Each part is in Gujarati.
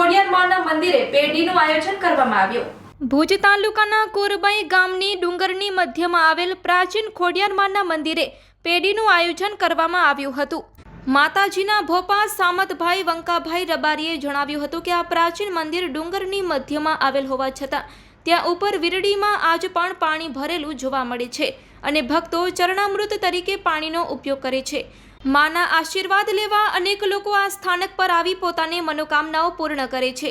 મંદિરે પેઢીનું આયોજન કરવામાં આવ્યું. ભુજ તાલુકાના કોરબાઈ ગામની ડુંગરની મધ્યમાં આવેલ પ્રાચીન ખોડિયારમાના મંદિરે પેઢીનું આયોજન કરવામાં આવ્યું હતું. માતાજીના ભોપા સામતભાઈ વંકાભાઈ રબારીએ જણાવ્યું હતું કે આ પ્રાચીન મંદિર ડુંગરની મધ્યમાં આવેલ હોવા છતાં, ત્યાં ઉપર વીરડીમાં આજ પણ પાણી ભરેલું જોવા મળે છે. અને ભક્તો ચરણામૃત તરીકે પાણીનો ઉપયોગ કરે છે. માના આશીર્વાદ લેવા અનેક લોકો આ સ્થાનક પર આવી પોતાની મનોકામનાઓ પૂર્ણ કરે છે.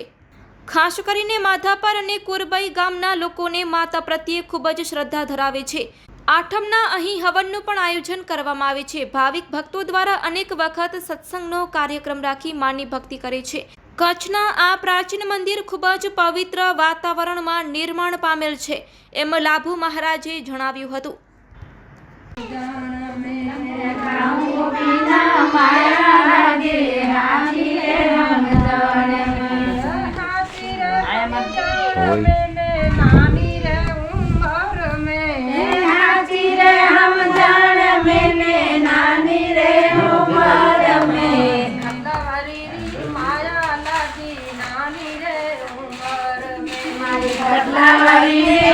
ખાસ કરીને માધાપર અને કુરબઈ ગામના લોકોને માતા પ્રત્યે ખૂબ જ શ્રદ્ધા ધરાવે છે. આઠમના અહીં હવનનું પણ આયોજન કરવામાં આવે છે. ભાવિક ભક્તો દ્વારા અનેક વખત સત્સંગનો કાર્યક્રમ રાખી માની ભક્તિ કરે છે. કચ્છના આ પ્રાચીન મંદિર ખૂબ જ પવિત્ર વાતાવરણમાં નિર્માણ પામેલ છે, એમ લાભુ મહારાજે જણાવ્યું હતું.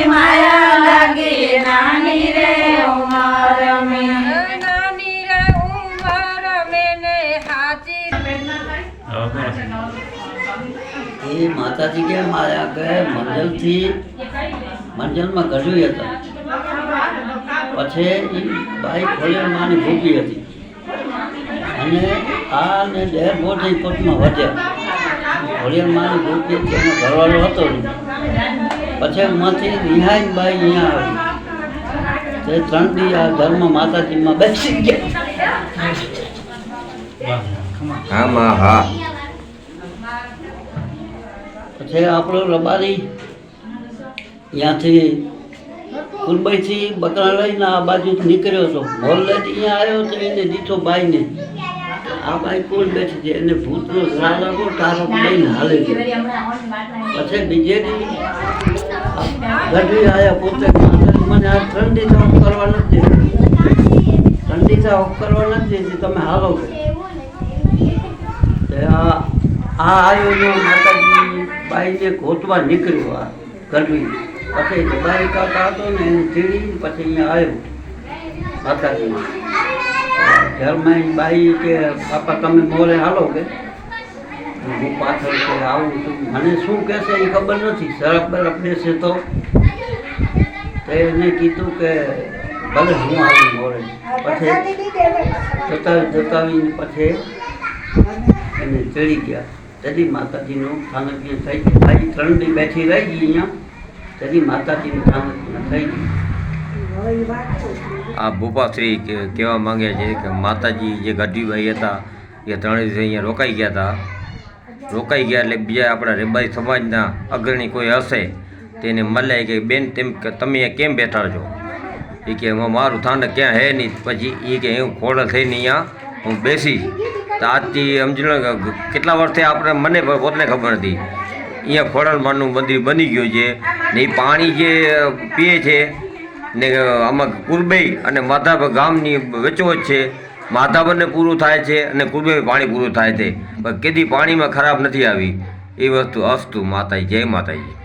માયા લાગે નાની રે. એ માતાજી કે મારા કે મંજલથી મંજલમાં ગઢવી હતા પછી એ બાઈ ખોલેર માની ભૂખી હતી. અને આ ને ડેર બોટી પોટમાં વધ્યા. ખોલેર માની ભૂખી હતી, એનો ઘરવાળો હતો પછી માંથી નિહાય બાઈ અહીંયા આવી. તે ત્રણ દી આ ધર્મ માતાજીમાં બેસી ગયા. હા હા. પછી આપણો રબારી ત્યાંથી કુરબાઈથી બકરા લઈને આ બાજુ નીકળ્યો હતો મોલ લઈને અહીંયા આવ્યો તો એને દીધો બાઈને આ બાઈ કોણ બેઠી છે? એને ભૂતનો ધરા લાગો તારો લઈને હાલે છે. પછી બીજે ગઢવી આવ્યા પોતે મને આ ઠંડી તો કરવા નથી ઠંડી તો ઓફ કરવા નથી તમે હાલો કે. આ આવ્યો માતાજી બાઈને ગોતવા નીકળ્યો આ ગરમી. પછી તો બાઈ કાકા હતો ને એને ચીડી પછી અહીંયા આવ્યો માતાજી ઘરમાં ઈ બાઈ કે પાપા તમે મોરે હાલો કે? હું પાછળ કે આવું છું. મને શું કહેશે એ ખબર નથી. શરફ બરફ દેશે તો. તો એને કીધું કે ભલે હું આવું મોરે. પછી જતાવી જતાવીને પછી એને ચડી ગયા. તેથી માતાજીનું સ્થાનકીય થઈ ગયું આજે ત્રણ દી બેઠી રહી ગઈ અહીંયા. તેથી માતાજીનું સ્થાનકીય થઈ ગયું આ ભૂપાશ્રી કહેવા માંગે છે કે માતાજી જે ગઢવીભાઈ હતા, એ ત્રણ દિવસે અહીંયા રોકાઈ ગયા હતા. રોકાઈ ગયા એટલે બીજા આપણા રેબાઈ સમાજના અગ્રણી કોઈ હશે તેને મળે કે, બેન, તેમ કે તમે અહીંયા કેમ બેઠા છો? એ કે "હું મારું થાનક ક્યાં હે નહીં. પછી એ કે, હું ખોડલ થઈને અહીંયા હું બેસી તો આજથી સમજી લો કેટલા વર્ષથી આપણે મને પોતને ખબર નથી. અહીંયા ખોડલમાનું મંદિર બની ગયું છે ને એ પાણી જે પીએ છે ને આમાં કુરબઈ અને માધાપર ગામની વચ્ચોવચ છે. માધાપરને પૂરું થાય છે અને કુરબઈ પાણી પૂરું થાય છે. પણ કેદી પાણીમાં ખરાબ નથી આવી. એ વસ્તુ અસ્તુ માતાજી, જય માતાજી.